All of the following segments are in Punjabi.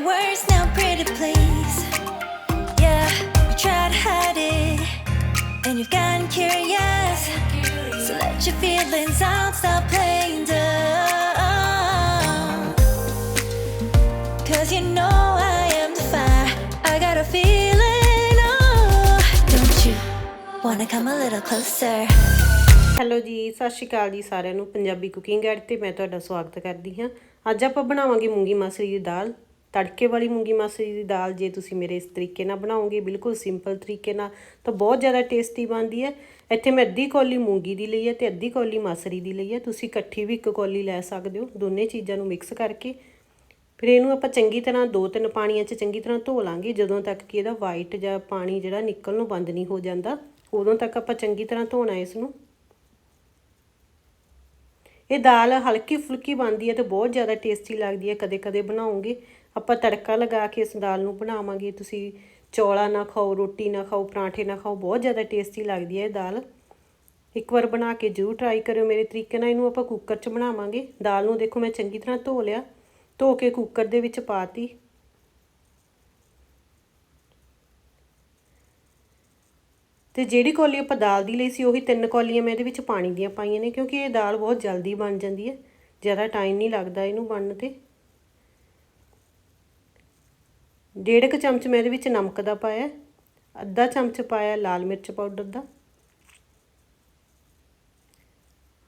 words now, pretty please. Yeah, you try to hide it, and you've gotten curious. So let your feelings out, stop playing dumb. Cause you know I am the fire. I got a feeling, oh. Don't you wanna come a little closer? Hello ji ਸਤਿ ਸ਼੍ਰੀ ਅਕਾਲ ਜੀ ਸਾਰਿਆਂ ਨੂੰ ਪੰਜਾਬੀ ਕੁਕਿੰਗ ਗਾਈਡ ਤੇ ਮੈਂ ਤੁਹਾਡਾ ਸਵਾਗਤ ਕਰਦੀ ਹਾਂ ਅੱਜ ਆਪਾਂ ਬਣਾਵਾਂਗੇ ਮੂੰਗੀ ਮਸਰੀ ਦੀ ਦਾਲ ਤੜਕੇ ਵਾਲੀ ਮੂੰਗੀ ਮਸਰੀ ਦੀ ਦਾਲ ਜੇ ਤੁਸੀਂ ਮੇਰੇ ਇਸ ਤਰੀਕੇ ਨਾਲ ਬਣਾਓਗੇ, ਬਿਲਕੁਲ ਸਿੰਪਲ ਤਰੀਕੇ ਨਾਲ, ਤਾਂ ਬਹੁਤ ਜ਼ਿਆਦਾ ਟੇਸਟੀ ਬਣਦੀ ਹੈ। ਇੱਥੇ ਮੈਂ ਅੱਧੀ ਕੌਲੀ ਮੂੰਗੀ ਦੀ ਲਈ ਹੈ ਤੇ ਅੱਧੀ ਕੌਲੀ ਮਸਰੀ ਦੀ ਲਈ ਹੈ। ਤੁਸੀਂ ਇਕੱਠੀ ਵੀ ਇੱਕ ਕੌਲੀ ਲੈ ਸਕਦੇ ਹੋ, ਦੋਨੇ ਚੀਜ਼ਾਂ ਨੂੰ ਮਿਕਸ ਕਰਕੇ। ਫਿਰ ਇਹਨੂੰ ਆਪਾਂ ਚੰਗੀ ਤਰ੍ਹਾਂ ਦੋ ਤਿੰਨ ਪਾਣੀਆਂ 'ਚ ਚੰਗੀ ਤਰ੍ਹਾਂ ਧੋ ਲਾਂਗੇ, ਜਦੋਂ ਤੱਕ ਕਿ ਇਹਦਾ ਵਾਈਟ ਜਾਂ ਪਾਣੀ ਜਿਹੜਾ ਨਿਕਲ ਨੂੰ ਬੰਦ ਨਹੀਂ ਹੋ ਜਾਂਦਾ, ਉਦੋਂ ਤੱਕ ਆਪਾਂ ਚੰਗੀ ਤਰ੍ਹਾਂ ਧੋਣਾ ਇਸ ਨੂੰ ਇਹ ਦਾਲ ਹਲਕੀ ਫੁਲਕੀ ਬਣਦੀ ਹੈ ਤੇ ਬਹੁਤ ਜ਼ਿਆਦਾ ਟੇਸਟੀ ਲੱਗਦੀ ਹੈ ਕਦੇ ਕਦੇ ਬਣਾਉਂਗੇ ਆਪਾਂ ਤੜਕਾ ਲਗਾ ਕੇ ਇਸ ਦਾਲ ਨੂੰ ਬਣਾਵਾਂਗੇ। ਤੁਸੀਂ ਚੌਲਾ ਨਾ ਖਾਓ, ਰੋਟੀ ਨਾ ਖਾਓ, ਪਰਾਂਠੇ ਨਾ ਖਾਓ, ਬਹੁਤ ਜ਼ਿਆਦਾ ਟੇਸਟੀ ਲੱਗਦੀ ਹੈ ਇਹ ਦਾਲ। ਇੱਕ ਵਾਰ ਬਣਾ ਕੇ ਜ਼ਰੂਰ ਟਰਾਈ ਕਰਿਓ। ਮੇਰੇ ਤਰੀਕੇ ਨਾਲ ਇਹਨੂੰ ਆਪਾਂ ਕੁੱਕਰ 'ਚ ਬਣਾਵਾਂਗੇ। ਦਾਲ ਨੂੰ ਦੇਖੋ ਮੈਂ ਚੰਗੀ ਤਰ੍ਹਾਂ ਧੋ ਲਿਆ। ਧੋ ਕੇ ਕੁੱਕਰ ਦੇ ਵਿੱਚ ਪਾਤੀ। ਤੇ ਜਿਹੜੀ ਕੌਲੀ ਆਪਾਂ ਦਾਲ ਦੀ ਲਈ ਸੀ, ਉਹੀ ਤਿੰਨ ਕੌਲੀਆਂ ਮੈਂ ਇਹਦੇ ਵਿੱਚ ਪਾਣੀ ਦੀਆਂ ਪਾਈਆਂ ਨੇ, ਕਿਉਂਕਿ ਇਹ ਦਾਲ ਬਹੁਤ ਜਲਦੀ ਬਣ ਜਾਂਦੀ ਹੈ। ਜ਼ਿਆਦਾ ਟਾਈਮ ਨਹੀਂ ਲੱਗਦਾ ਇਹਨੂੰ ਬਣਨ ਤੇ। ਡੇਢ ਕੁ ਚਮਚ ਮੈਂ ਇਹਦੇ ਵਿੱਚ ਨਮਕ ਦਾ ਪਾਇਆ, ਅੱਧਾ ਚਮਚ ਪਾਇਆ ਲਾਲ ਮਿਰਚ ਪਾਊਡਰ ਦਾ,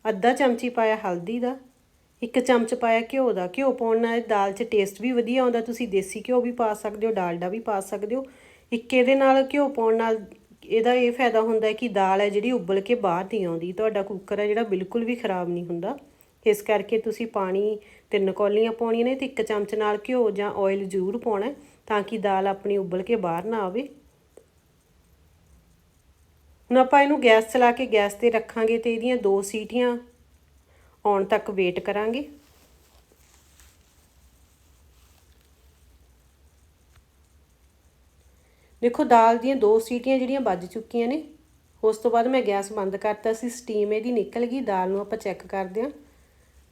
ਅੱਧਾ ਚਮਚੀ ਪਾਇਆ ਹਲਦੀ ਦਾ, ਇੱਕ ਚਮਚ ਪਾਇਆ ਘਿਓ ਦਾ। ਘਿਓ ਪਾਉਣ ਨਾਲ ਦਾਲ 'ਚ ਟੇਸਟ ਵੀ ਵਧੀਆ ਆਉਂਦਾ, ਤੁਸੀਂ ਦੇਸੀ ਘਿਓ ਵੀ ਪਾ ਸਕਦੇ ਹੋ, ਡਾਲਡਾ ਵੀ ਪਾ ਸਕਦੇ ਹੋ। ਇੱਕ ਇਹਦੇ ਨਾਲ ਘਿਓ ਪਾਉਣ ਨਾਲ ਇਹਦਾ ਇਹ ਫਾਇਦਾ ਹੁੰਦਾ ਹੈ ਕਿ ਦਾਲ ਹੈ ਜਿਹੜੀ ਉਬਲ ਕੇ ਬਾਹਰ ਨਹੀਂ ਆਉਂਦੀ, ਤੁਹਾਡਾ ਕੁੱਕਰ ਹੈ ਜਿਹੜਾ ਬਿਲਕੁਲ ਵੀ ਖਰਾਬ ਨਹੀਂ ਹੁੰਦਾ। ਇਸ ਕਰਕੇ ਤੁਸੀਂ ਪਾਣੀ ਤਿੰਨ ਕੌਲੀਆਂ ਪਾਉਣੀਆਂ ਨੇ ਤੇ ਇੱਕ ਚਮਚ ਨਾਲ ਘਿਓ ਜਾਂ ਆਇਲ ਜ਼ਰੂਰ ਪਾਉਣਾ ਤਾਂ ਕਿ ਦਾਲ ਆਪਣੀ ਉਬਲ ਕੇ ਬਾਹਰ ਨਾ ਆਵੇ। ਹੁਣ ਆਪਾਂ ਇਹਨੂੰ ਗੈਸ ਚਲਾ ਕੇ ਗੈਸ ਤੇ ਰੱਖਾਂਗੇ ਤੇ ਇਹਦੀਆਂ ਦੋ ਸੀਟੀਆਂ ਆਉਣ ਤੱਕ ਵੇਟ ਕਰਾਂਗੇ। ਦੇਖੋ ਦਾਲ ਦੀਆਂ ਦੋ ਸੀਟੀਆਂ ਜਿਹੜੀਆਂ ਵੱਜ ਚੁੱਕੀਆਂ ਨੇ, ਉਸ ਤੋਂ ਬਾਅਦ ਮੈਂ ਗੈਸ ਬੰਦ ਕਰਤਾ ਸੀ ਸਟੀਮ ਇਹਦੀ ਨਿਕਲ ਗਈ, ਦਾਲ ਨੂੰ ਆਪਾਂ ਚੈੱਕ ਕਰਦੇ ਹਾਂ।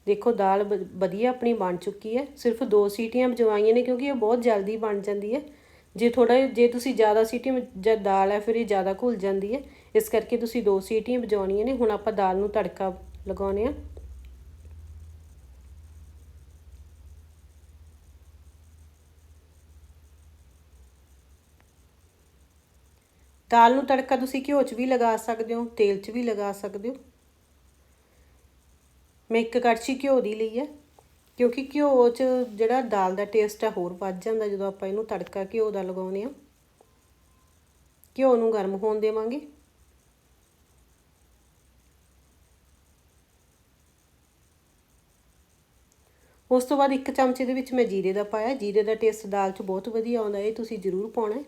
ਦੇਖੋ, ਦਾਲ ਵਧੀਆ ਆਪਣੀ ਬਣ ਚੁੱਕੀ ਹੈ। ਸਿਰਫ ਦੋ ਸੀਟੀਆਂ ਵਜਵਾਈਆਂ ਨੇ ਕਿਉਂਕਿ ਇਹ ਬਹੁਤ ਜਲਦੀ ਬਣ ਜਾਂਦੀ ਹੈ। ਜੇ ਥੋੜਾ ਜੇ ਤੁਸੀਂ ਜ਼ਿਆਦਾ ਸੀਟੀਆਂ ਜਦ ਦਾਲ ਹੈ, ਫਿਰ ਇਹ ਜ਼ਿਆਦਾ ਘੁਲ ਜਾਂਦੀ ਹੈ। ਇਸ ਕਰਕੇ ਤੁਸੀਂ ਦੋ ਸੀਟੀਆਂ ਵਜਾਉਣੀਆਂ ਨੇ। ਹੁਣ ਆਪਾਂ ਦਾਲ ਨੂੰ ਤੜਕਾ ਲਗਾਉਣੇ ਆ ਦਾਲ ਨੂੰ ਤੜਕਾ ਤੁਸੀਂ ਘਿਓ 'ਚ ਵੀ ਲਗਾ ਸਕਦੇ ਹੋ, ਤੇਲ 'ਚ ਵੀ ਲਗਾ ਸਕਦੇ ਹੋ। ਮੈਂ ਇੱਕ ਕੜਛੀ ਘਿਓ ਦੀ ਲਈ ਹੈ, ਕਿਉਂਕਿ ਘਿਓ 'ਚ ਜਿਹੜਾ ਦਾਲ ਦਾ ਟੇਸਟ ਹੈ ਹੋਰ ਵੱਧ ਜਾਂਦਾ ਜਦੋਂ ਆਪਾਂ ਇਹਨੂੰ ਤੜਕਾ ਘਿਓ ਦਾ ਲਗਾਉਂਦੇ ਆ ਘਿਓ ਨੂੰ ਗਰਮ ਹੋਣ ਦੇਵਾਂਗੇ। ਉਸ ਤੋਂ ਬਾਅਦ ਇੱਕ ਚਮਚੇ ਦੇ ਵਿੱਚ ਮੈਂ ਜੀਰੇ ਦਾ ਪਾਇਆ, ਜੀਰੇ ਦਾ ਟੇਸਟ ਦਾਲ 'ਚ ਬਹੁਤ ਵਧੀਆ ਆਉਂਦਾ, ਇਹ ਤੁਸੀਂ ਜ਼ਰੂਰ ਪਾਉਣਾ ਹੈ।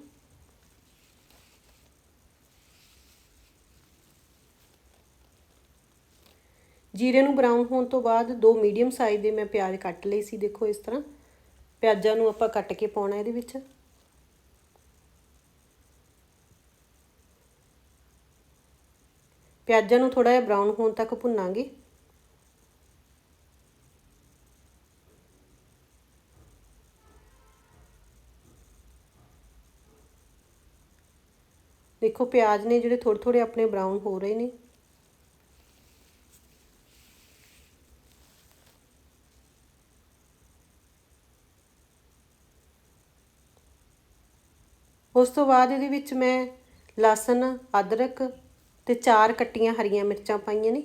ਜੀਰੇ ਨੂੰ ਬਰਾਊਨ ਹੋਣ ਤੋਂ ਬਾਅਦ ਦੋ ਮੀਡੀਅਮ ਸਾਈਜ਼ ਦੇ ਮੈਂ ਪਿਆਜ਼ ਕੱਟ ਲਏ ਸੀ, ਦੇਖੋ ਇਸ ਤਰ੍ਹਾਂ। ਪਿਆਜ਼ਾਂ ਨੂੰ ਆਪਾਂ ਕੱਟ ਕੇ ਪਾਉਣਾ ਇਹਦੇ ਵਿੱਚ। ਪਿਆਜ਼ਾਂ ਨੂੰ ਥੋੜਾ ਜਿਹਾ ਬਰਾਊਨ ਹੋਣ ਤੱਕ ਭੁੰਨਾਂਗੇ। ਦੇਖੋ ਪਿਆਜ਼ ਨੇ ਜਿਹੜੇ ਥੋੜੇ ਥੋੜੇ ਆਪਣੇ ਬਰਾਊਨ ਹੋ ਰਹੇ ਨੇ। ਉਸ ਤੋਂ ਬਾਅਦ ਇਹਦੇ ਵਿੱਚ ਮੈਂ ਲਸਣ, ਅਦਰਕ ਤੇ ਚਾਰ ਕੱਟੀਆਂ ਹਰੀਆਂ ਮਿਰਚਾਂ ਪਾਈਆਂ ਨੇ।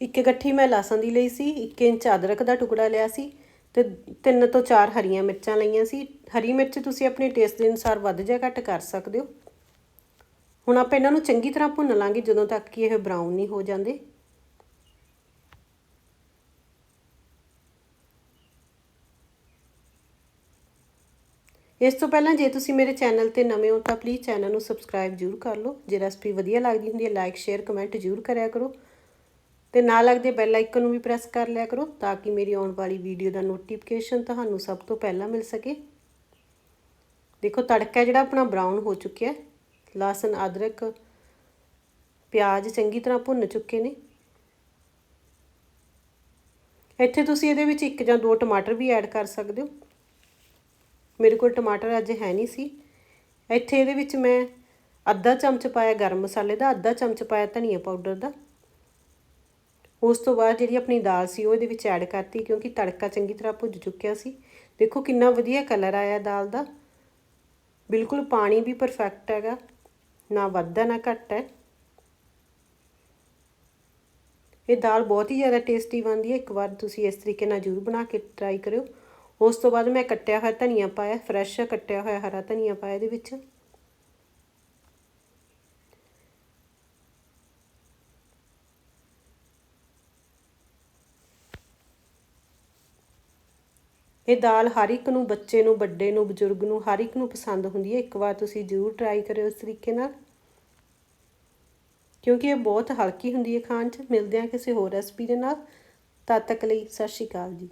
ਇੱਕ ਗੱਠੀ ਮੈਂ ਲਸਣ ਦੀ ਲਈ ਸੀ 1 ਇੰਚ ਅਦਰਕ ਦਾ ਟੁਕੜਾ ਲਿਆ ਸੀ ਤੇ ਤਿੰਨ ਤੋਂ ਚਾਰ ਹਰੀਆਂ ਮਿਰਚਾਂ ਲਈਆਂ ਸੀ। ਹਰੀ ਮਿਰਚ ਤੁਸੀਂ ਆਪਣੇ ਟੇਸਟ ਦੇ ਅਨੁਸਾਰ ਵੱਧ ਜਾਂ ਘੱਟ ਕਰ ਸਕਦੇ ਹੋ। ਹੁਣ ਆਪਾਂ ਇਹਨਾਂ ਨੂੰ ਚੰਗੀ ਤਰ੍ਹਾਂ ਭੁੰਨ ਲਾਂਗੇ ਜਦੋਂ ਤੱਕ ਕਿ ਇਹ ਬਰਾਊਨ ਨਹੀਂ ਹੋ ਜਾਂਦੇ। ਇਸ ਤੋਂ ਪਹਿਲਾਂ ਜੇ ਤੁਸੀਂ ਮੇਰੇ ਚੈਨਲ ਤੇ ਨਵੇਂ ਹੋ ਤਾਂ ਪਲੀਜ਼ ਚੈਨਲ ਨੂੰ ਸਬਸਕ੍ਰਾਈਬ ਜ਼ਰੂਰ ਕਰ ਲਓ। ਜੇ ਰੈਸਪੀ ਵਧੀਆ ਲੱਗਦੀ ਹੁੰਦੀ ਹੈ ਲਾਈਕ ਸ਼ੇਅਰ ਕਮੈਂਟ ਜ਼ਰੂਰ ਕਰਿਆ ਕਰੋ। ਤੇ ਨਾਲ ਲੱਗਦੇ ਬੈਲ ਆਈਕਨ ਨੂੰ ਵੀ ਪ੍ਰੈਸ ਕਰ ਲਿਆ ਕਰੋ ਤਾਂ ਕਿ ਮੇਰੀ ਆਉਣ ਵਾਲੀ ਵੀਡੀਓ ਦਾ ਨੋਟੀਫਿਕੇਸ਼ਨ ਤੁਹਾਨੂੰ ਸਭ ਤੋਂ ਪਹਿਲਾਂ ਮਿਲ ਸਕੇ। ਦੇਖੋ, ਤੜਕਾ ਜਿਹੜਾ ਆਪਣਾ ਬਰਾਊਨ ਹੋ ਚੁੱਕਿਆ ਲਸਣ, ਅਦਰਕ, ਪਿਆਜ਼ ਚੰਗੀ ਤਰ੍ਹਾਂ ਭੁੰਨ ਚੁੱਕੇ ਨੇ। ਇੱਥੇ ਤੁਸੀਂ ਇਹਦੇ ਵਿੱਚ ਇੱਕ ਜਾਂ ਦੋ ਟਮਾਟਰ ਵੀ ਐਡ ਕਰ ਸਕਦੇ ਹੋ। ਮੇਰੇ ਕੋਲ ਟਮਾਟਰ ਅੱਜ ਹੈ ਨਹੀਂ ਸੀ। ਇੱਥੇ ਇਹਦੇ ਵਿੱਚ ਮੈਂ ਅੱਧਾ ਚਮਚ ਪਾਇਆ ਗਰਮ ਮਸਾਲੇ ਦਾ, ਅੱਧਾ ਚਮਚ ਪਾਇਆ ਧਨੀਆ ਪਾਊਡਰ ਦਾ। ਉਸ ਤੋਂ ਬਾਅਦ ਜਿਹੜੀ ਆਪਣੀ ਦਾਲ ਸੀ ਉਹ ਇਹਦੇ ਵਿੱਚ ਐਡ ਕਰਤੀ ਕਿਉਂਕਿ ਤੜਕਾ ਚੰਗੀ ਤਰ੍ਹਾਂ ਭੁੱਜ ਚੁੱਕਿਆ ਸੀ। ਦੇਖੋ ਕਿੰਨਾ ਵਧੀਆ ਕਲਰ ਆਇਆ ਦਾਲ ਦਾ। ਬਿਲਕੁਲ ਪਾਣੀ ਵੀ ਪਰਫੈਕਟ ਹੈਗਾ, ਨਾ ਵੱਧਦਾ ਨਾ ਘੱਟ ਹੈ। ਇਹ ਦਾਲ ਬਹੁਤ ਹੀ ਜ਼ਿਆਦਾ ਟੇਸਟੀ ਬਣਦੀ ਹੈ। ਇੱਕ ਵਾਰ ਤੁਸੀਂ ਇਸ ਤਰੀਕੇ ਨਾਲ ਜ਼ਰੂਰ ਬਣਾ ਕੇ ਟਰਾਈ ਕਰਿਓ। ਉਸ ਤੋਂ ਬਾਅਦ ਮੈਂ ਕੱਟਿਆ ਹੋਇਆ ਧਨੀਆ ਪਾਇਆ ਫਰੈਸ਼ ਕੱਟਿਆ ਹੋਇਆ ਹਰਾ ਧਨੀਆ ਪਾਇਆ ਇਹਦੇ ਵਿੱਚ। ਇਹ ਦਾਲ ਹਰ ਇੱਕ ਨੂੰ, ਬੱਚੇ ਨੂੰ, ਵੱਡੇ ਨੂੰ, ਬਜ਼ੁਰਗ ਨੂੰ, ਹਰ ਇੱਕ ਨੂੰ ਪਸੰਦ ਹੁੰਦੀ ਹੈ। ਇੱਕ ਵਾਰ ਤੁਸੀਂ ਜ਼ਰੂਰ ਟਰਾਈ ਕਰਿਓ ਇਸ ਤਰੀਕੇ ਨਾਲ। ਕਿਉਂਕਿ ਇਹ ਬਹੁਤ ਹਲਕੀ ਹੁੰਦੀ ਹੈ ਖਾਣ 'ਚ। ਮਿਲਦੇ ਆ ਕਿਸੇ ਹੋਰ ਰੈਸਪੀ ਦੇ ਨਾਲ। ਤਦ ਤੱਕ ਲਈ ਸਤਿ ਸ਼੍ਰੀ ਅਕਾਲ ਜੀ।